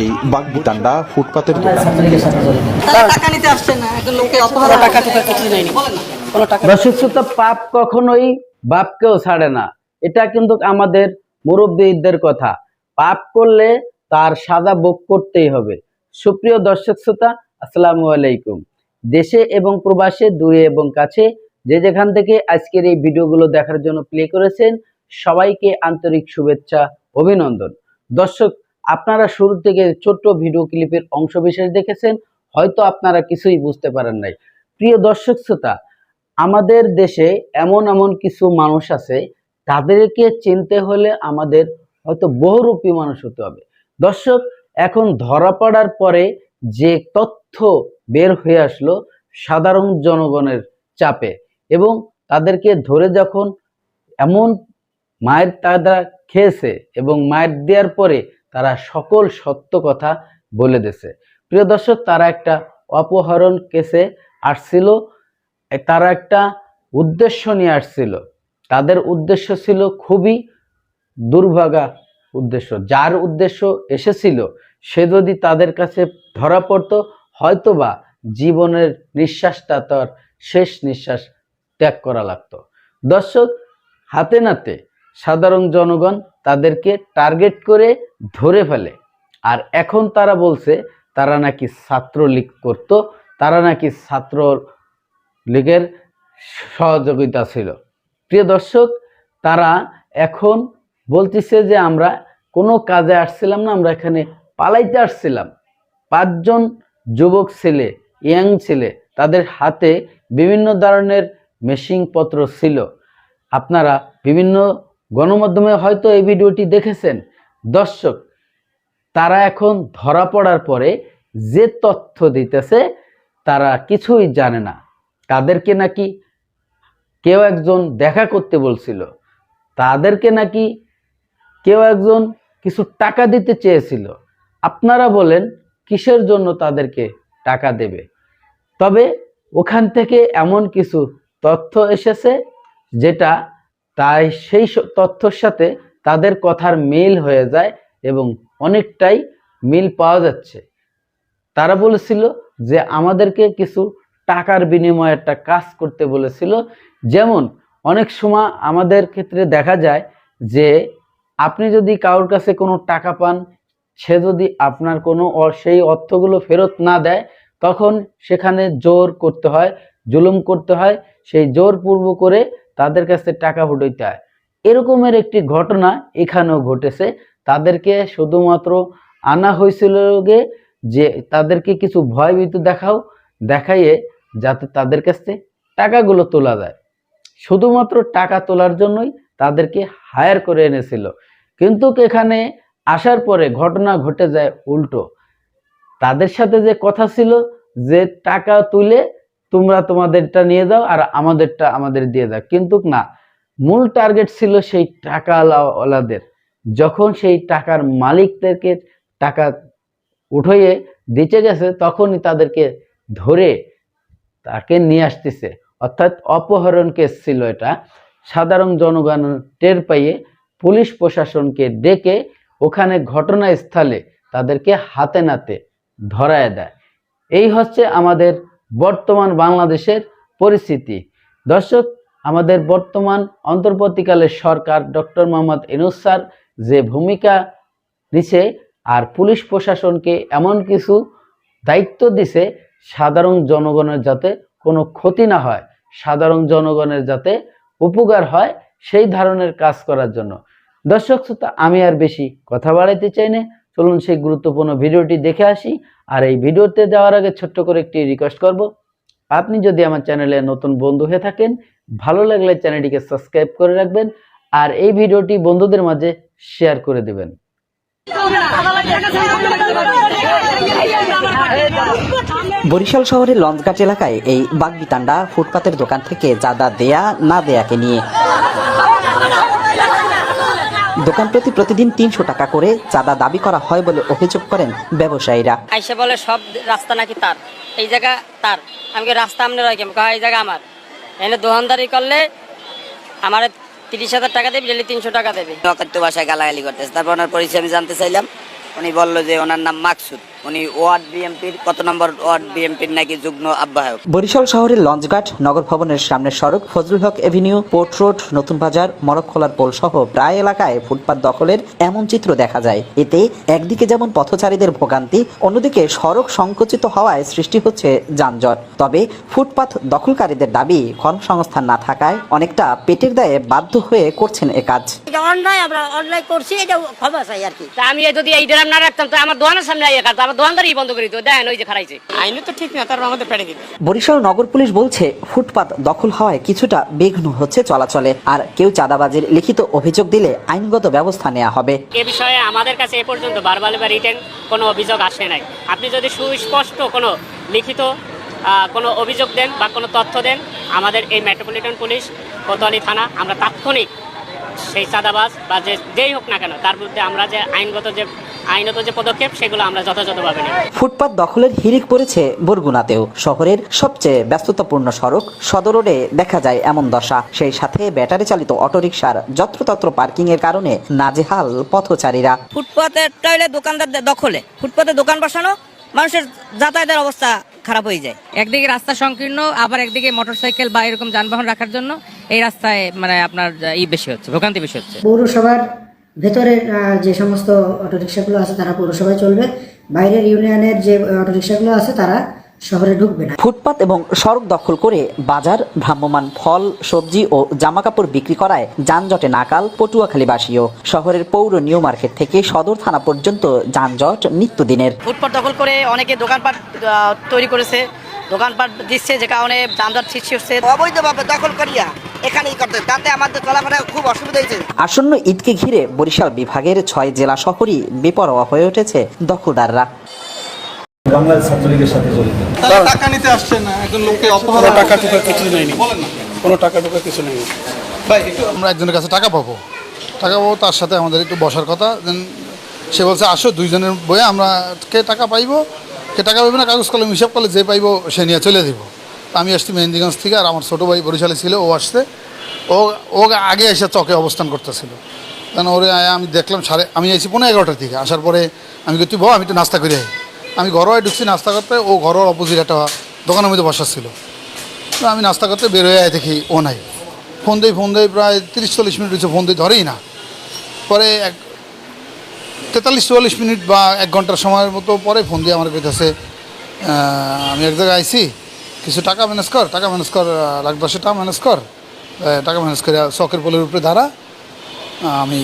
এই বাগবিটান্ডা ফুটপাতের টাকা নিতে আসছে না একটা লোককে টাকা টাকা কিছু নেয়নি বলেন না। কোনো টাকা দর্শক শ্রোতা পাপ কখনোই বাপকেও ছাড়ে না। এটা কিন্তু আমাদের মুরব্বীদের কথা। পাপ করলে তার সাজা ভোগ করতেই হবে। সুপ্রিয় দর্শক শ্রোতা আসসালামু আলাইকুম। দেশে এবং প্রবাসে দূরে এবং কাছে যে যেখান থেকে আজকের এই ভিডিওগুলো দেখার জন্য প্লে করেছেন সবাইকে আন্তরিক শুভেচ্ছা, অভিনন্দন। দর্শক, আপনারা শুরু থেকে ছোট্ট ভিডিও ক্লিপের অংশ বিশেষ দেখেছেন, হয়তো আপনারা কিছুই বুঝতে পারেন নাই। প্রিয় দর্শক শ্রোতা, আমাদের দেশে এমন এমন কিছু মানুষ আছে, তাদেরকে চিনতে হলে আমাদের হয়তো বহুরূপী মানুষ হতে হবে। দর্শক, এখন ধরা পড়ার পরে যে তথ্য বের হয়ে আসলো সাধারণ জনগণের চাপে এবং তাদেরকে ধরে যখন এমন মায়ের তারা খেয়েছে এবং মায়ের দেওয়ার পরে তারা সকল সত্য কথা বলে দিছে প্রিয় দর্শক, তারা একটা অপহরণ কেসে আসছিল, তারা একটা উদ্দেশ্য নিয়ে আসছিল। তাদের উদ্দেশ্য ছিল খুবই দুর্ভাগা উদ্দেশ্য। যার উদ্দেশ্য এসেছিল, সে যদি তাদের কাছে ধরা পড়তো, হয়তোবা জীবনের নিঃশ্বাসটা তার শেষ নিঃশ্বাস ত্যাগ করা লাগতো। দর্শক, হাতে নাতে সাধারণ জনগণ তাদেরকে টার্গেট করে ধরে ফেলে। আর এখন তারা বলছে, তারা নাকি ছাত্রলীগ করত, তারা নাকি ছাত্র লীগের সহযোগিতা ছিল। প্রিয় দর্শক, তারা এখন বলতেছে যে আমরা কোনো কাজে আসছিলাম না, আমরা এখানে পালাইতে আসছিলাম। পাঁচজন যুবক ছেলে, ইয়াং ছেলে, তাদের হাতে বিভিন্ন ধরনের মেশিনপত্র ছিল। আপনারা বিভিন্ন গণমাধ্যমে হয়তো এই ভিডিওটি দেখেছেন। দর্শক, তারা এখন ধরা পড়ার পরে যে তথ্য দিতেছে, তারা কিছুই জানে না। তাদেরকে নাকি কেউ একজন দেখা করতে বলছিল। তাদেরকে নাকি কেউ একজন কিছু টাকা দিতে চেয়েছিল। আপনারা বলেন, কিসের জন্য তাদেরকে টাকা দেবে? তবে ওখান থেকে এমন কিছু তথ্য এসেছে, যেটা তাই সেই তথ্যর সাথে তাদের কথার মিল হয়ে যায় এবং অনেকটাই মিল পাওয়া যাচ্ছে। তারা বলেছিল যে আমাদেরকে কিছু টাকার বিনিময়ে একটা কাজ করতে বলেছিল। যেমন অনেক সময় আমাদের ক্ষেত্রে দেখা যায় যে আপনি যদি কারোর কাছে কোনো টাকা পান, সে যদি আপনার কোনো সেই অর্থগুলো ফেরত না দেয়, তখন সেখানে জোর করতে হয়, জুলুম করতে হয়। সেই জোর পূর্ব করে তাদের কাছে টাকা ফুটাইতে হয়। এরকমের একটি ঘটনা এখানেও ঘটেছে। তাদেরকে শুধুমাত্র আনা হয়েছিল যে তাদেরকে কিছু ভয়ভীত দেখাও, দেখাইয়ে যাতে তাদের কাছে টাকাগুলো তোলা যায়। শুধুমাত্র টাকা তোলার জন্যই তাদেরকে হায়ার করে এনেছিল। কিন্তু এখানে আসার পরে ঘটনা ঘটে যায় উল্টো। তাদের সাথে যে কথা ছিল যে টাকা তুলে তোমরা তোমাদেরটা নিয়ে যাও আর আমাদেরটা আমাদের দিয়ে দাও কিন্তু না, মূল টার্গেট ছিল সেই টাকাওয়ালাদের। যখন সেই টাকার মালিকদেরকে টাকা উঠিয়ে দিতে গেছে, তখনই তাদেরকে ধরে তাকে নিয়ে আসতেছে। অর্থাৎ অপহরণ কেস ছিল এটা। সাধারণ জনগণ টের পাইয়ে পুলিশ প্রশাসনকে ডেকে ওখানে ঘটনাস্থলে তাদেরকে হাতে নাতে ধরায় দেয়। এই হচ্ছে আমাদের বর্তমান বাংলাদেশের পরিস্থিতি। দর্শক, আমাদের বর্তমান অন্তর্বর্তীকালের সরকার ডক্টর মোহাম্মদ ইনুস স্যার যে ভূমিকা দিছে আর পুলিশ প্রশাসনকে এমন কিছু দায়িত্ব দিছে, সাধারণ জনগণের যাতে কোনো ক্ষতি না হয়, সাধারণ জনগণের যাতে উপকার হয় সেই ধরনের কাজ করার জন্য। দর্শক শ্রোতা, আমি আর বেশি কথা বাড়াইতে চাই না। চলুন সেই গুরুত্বপূর্ণ ভিডিওটি দেখে আসি। আর এই ভিডিওতে যাওয়ার আগে ছোট্ট করে একটি রিকোয়েস্ট করব। আপনি যদি আমার চ্যানেলে নতুন বন্ধু হয়ে থাকেন, ভালো লাগলে চ্যানেলটিকে সাবস্ক্রাইব করে রাখবেন আর এই ভিডিওটি বন্ধুদের মাঝে শেয়ার করে দেবেন। বরিশাল শহরের লঞ্চঘাট এলাকায় এই বাগবিতান্ডা ফুটপাতের দোকান থেকে চাঁদা দেয়া না দেয়াকে নিয়ে। দোকান প্রতি প্রতিদিন তিনশো টাকা করে চাঁদা দাবি করা হয় বলে অভিযোগ করেন ব্যবসায়ীরা। আইসা বলে সব রাস্তা নাকি তার। এই জায়গা তার। আমি কি রাস্তা আমনে রাখি এই জায়গা আমার। এনে দোকানদারি করলে আমার তিরিশ হাজার টাকা দেবে ডেলি তিনশো টাকা দেবে। অকাত্য ভাষায় গালাগালি করতেছে। তারপর ওনার পরিচয় আমি জানতে চাইলাম। উনি বলল যে ওনার নাম মাকসুদ। উনি ওয়ার্ড বিএমপির কত নম্বর ওয়ার্ড বিএমপির নাকি যুগ্ম আহ্বায়ক? বরিশাল শহরের লঞ্চঘাট নগর ভবনের সামনের সড়ক Fazlul Haque avenue port road Natun Bazar মরকখোলার pole সহ প্রায় এলাকায় ফুটপাত দখলের এমন চিত্র দেখা যায়। এতে একদিকে যেমন পথচারীদের ভোগান্তি অন্যদিকে সড়ক সংকুচিত হওয়ায় সৃষ্টি হচ্ছে যানজট। তবে ফুটপাত দখলকারীদের দাবি কর্মসংস্থান না থাকায় অনেকটা পেটের দায়ে বাধ্য হয়ে করছেন এ কাজ। এটা অন্যায় আমরা অন্যায় করছি এটা ক্ষমা চাই আর কি। আমি যদি এই ড্রাম না রাখতাম তো আমার দোকানের সামনে আইয়া দোকানদারই বন্ধ করে দিত। দেখেন ওই যে খারাইছে আইনে তো ঠিক না তারপর আমাদের দিবে। বরিশাল নগর পুলিশ বলছে ফুটপাত দখল হওয়ায় কিছুটা বিঘ্ন হচ্ছে চলাচলে আর কেউ চাঁদাবাজির লিখিত অভিযোগ দিলে আইনগত ব্যবস্থা নেওয়া হবে। এ বিষয়ে আমাদের কাছে এ পর্যন্ত বারবার বা রিটেন কোনো অভিযোগ আসে নাই। আপনি যদি সুস্পষ্ট কোনো লিখিত কোনো অভিযোগ দেন বা কোনো তথ্য দেন আমাদের এই মেট্রোপলিটন পুলিশ কোতোয়ালি থানা আমরা তাৎক্ষণিক সেই চাঁদাবাজ বা যে যেই হোক না কেন তার বিরুদ্ধে আমরা যে আইনগত যে আইনত যে পদক্ষেপ সেগুলো আমরা যথাযথভাবে নেব। ফুটপাত দখলের হিরিক পড়েছে বরগুনাতেও। শহরের সবচেয়ে ব্যস্ততাপূর্ণ সড়ক সদর রোডে দেখা যায় এমন দশা। সেই সাথে ব্যাটারি চালিত অটোরিকশার যত্রতত্র পার্কিং এর কারণে নাজেহাল পথচারীরা। ফুটপাতের হইলে দোকানদারদের দখলে। ফুটপাতে দোকান বসানো মানুষের যাতায়াতের অবস্থা খারাপ হয়ে যায়। একদিকে রাস্তা সংকীর্ণ আবার একদিকে মোটরসাইকেল বা এরকম যানবাহন রাখার জন্য এই রাস্তায় মানে আপনার ই বেশি হচ্ছে ভোগান্তি বেশি হচ্ছে। পৌরসভার ভেতরে যে সমস্ত অটোরিকশাগুলো আছে তারা পৌরসভায় চলবে। বাইরের ইউনিয়নের যে অটোরিকশাগুলো আছে তারা শহরে ঢুকবে না। ফুটপাত এবং সড়ক দখল করে বাজার ভ্রাম্যমান ফল সবজি ও জামাকাপড় বিক্রি করায় যানজটে নাকাল পটুয়াখালীবাসীও। শহরের পৌর নিউ মার্কেট থেকে সদর থানা পর্যন্ত যানজট নিত্যদিনের। ফুটপাত দখল করে অনেকে দোকানপাট আহ, তৈরি করেছে। দোকানপাট দিচ্ছে যে কারণে যানজট সৃষ্টি হচ্ছে। অবৈধভাবে দখল করিয়া এখানেই করতে তাতে আমাদের চলাফেরা খুব অসুবিধা হয়েছে। আসন্ন ঈদকে ঘিরে বরিশাল বিভাগের ছয় জেলা শহরই বেপরোয়া হয়ে উঠেছে দখলদাররা। বাংলাদেশ ছাত্রলীগের সাথে জড়িত। তারা টাকা নিতে আসছে না একজন লোককে অপহরণ টাকা টুকা কিছু নেয়নি বলেন না কোনো? টাকা টুকা কিছু নেই। ভাই একটু আমরা একজনের কাছে টাকা পাবো। টাকা পাবো তার সাথে আমাদের একটু বসার কথা। দেন সে বলছে আসো দুইজনের বইয়ে আমরা কে টাকা পাইবো কে টাকা পাইবো না কাগজ কলম হিসাব করলে যে পাইবো সে নিয়ে চলে দিব। তা আমি আসছি মেহেন্দিগঞ্জ থেকে আর আমার ছোটো ভাই বরিশালে ছিল ও আসছে। ও ও আগে এসে চকে অবস্থান করতেছিল। কারণ ওরে আয়া আমি দেখলাম সাড়ে আমি আইছি পনেরো এগারোটার দিকে। আসার পরে আমি তুই বউ আমি একটু নাস্তা করে আই। আমি ঘরোয় ঢুকছি নাস্তা করতে, ও ঘরোর অপোজিট একটা দোকানের মধ্যে বসাচ্ছিল তো আমি নাস্তা করতে বের হয়ে আয় দেখি ও নাই। ফোন দিই ফোন দিই, প্রায় তিরিশ চল্লিশ মিনিট হচ্ছে ফোন দিই, ধরেই না। পরে এক তেতাল্লিশ চুয়াল্লিশ মিনিট বা এক ঘণ্টার সময়ের মতো পরে ফোন দিয়ে আমার কাছে আমি এক জায়গায় আইছি, কিছু টাকা ম্যানেজ কর, টাকা ম্যানেজ কর লাখ দশের টাকা ম্যানেজ কর টাকা ম্যানেজ করে চকের পোলের উপরে দাঁড়া, আমি